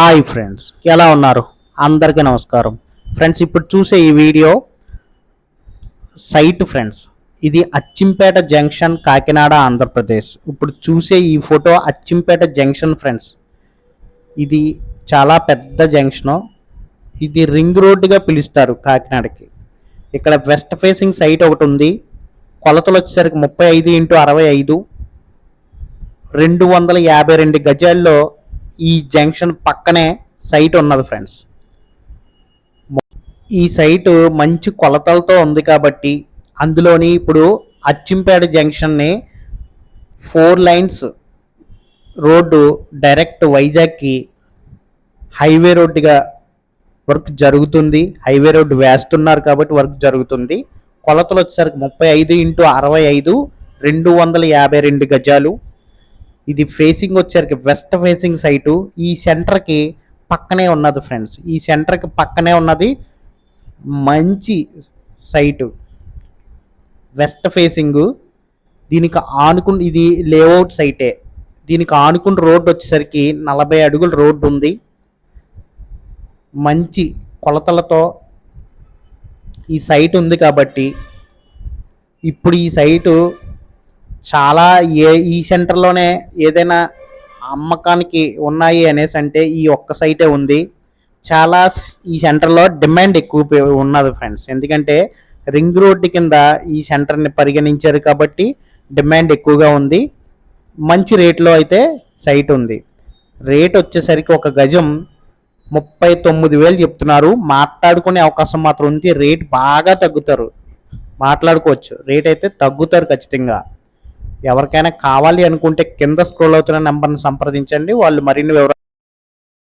Hi friends ఎలా ఉన్నారు? అందరికీ నమస్కారం. ఫ్రెండ్స్ ఇప్పుడు చూసే ఈ వీడియో సైట్ ఫ్రెండ్స్ ఇది అచ్చింపేట జంక్షన్ కాకినాడ ఆంధ్రప్రదేశ్. ఇప్పుడు చూసే ఈ ఫోటో అచ్చింపేట జంక్షన్ ఫ్రెండ్స్. ఇది చాలా పెద్ద జంక్షను. ఇది రింగ్ రోడ్డుగా పిలుస్తారు కాకినాడకి. ఇక్కడ వెస్ట్ ఫేసింగ్ సైట్ ఒకటి ఉంది. కొలతలు వచ్చేసరికి ముప్పై ఐదు ఇంటూ అరవై ఐదు. రెండు వందల యాభై రెండు గజాల్లో ఈ జంక్షన్ పక్కనే సైట్ ఉన్నది ఫ్రెండ్స్. ఈ సైటు మంచి కొలతలతో ఉంది కాబట్టి అందులోని ఇప్పుడు అచ్చింపేట జంక్షన్ని ఫోర్ లైన్స్ రోడ్డు డైరెక్ట్ వైజాగ్కి హైవే రోడ్డుగా వర్క్ జరుగుతుంది. హైవే రోడ్డు వేస్తున్నారు కాబట్టి వర్క్ జరుగుతుంది. కొలతలు వచ్చేసరికి ముప్పై ఐదు ఇంటూ అరవై ఐదు రెండు వందల యాభై రెండు గజాలు. ఇది ఫేసింగ్ వచ్చేసరికి వెస్ట్ ఫేసింగ్ సైటు ఈ సెంటర్కి పక్కనే ఉన్నది ఫ్రెండ్స్ ఈ సెంటర్కి పక్కనే ఉన్నది మంచి సైటు వెస్ట్ ఫేసింగ్ దీనికి ఆనుకుని ఇది లేఅవుట్ సైటే దీనికి ఆనుకుని రోడ్డు వచ్చేసరికి నలభై అడుగుల రోడ్డు ఉంది. మంచి కొలతలతో ఈ సైట్ ఉంది కాబట్టి ఇప్పుడు ఈ సైటు చాలా ఏ ఈ సెంటర్లోనే ఏదైనా అమ్మకానికి ఉన్నాయి అనేసి అంటే ఈ ఒక్క సైటే ఉంది. చాలా ఈ సెంటర్లో డిమాండ్ ఎక్కువ ఉన్నది ఫ్రెండ్స్. ఎందుకంటే రింగ్ రోడ్డు కింద ఈ సెంటర్ని పరిగణించారు కాబట్టి డిమాండ్ ఎక్కువగా ఉంది. మంచి రేట్లో అయితే సైట్ ఉంది. రేట్ వచ్చేసరికి ఒక గజం ముప్పై తొమ్మిది వేలు చెప్తున్నారు. మాట్లాడుకునే అవకాశం మాత్రం ఉంది. రేట్ బాగా తగ్గుతారు. మాట్లాడుకోవచ్చు. రేట్ అయితే తగ్గుతారు ఖచ్చితంగా. ఎవరికైనా కావాలి అనుకుంటే కింద స్క్రోల్ అవుతున్న నెంబర్ని సంప్రదించండి. వాళ్ళు మరిన్ని వివరాలు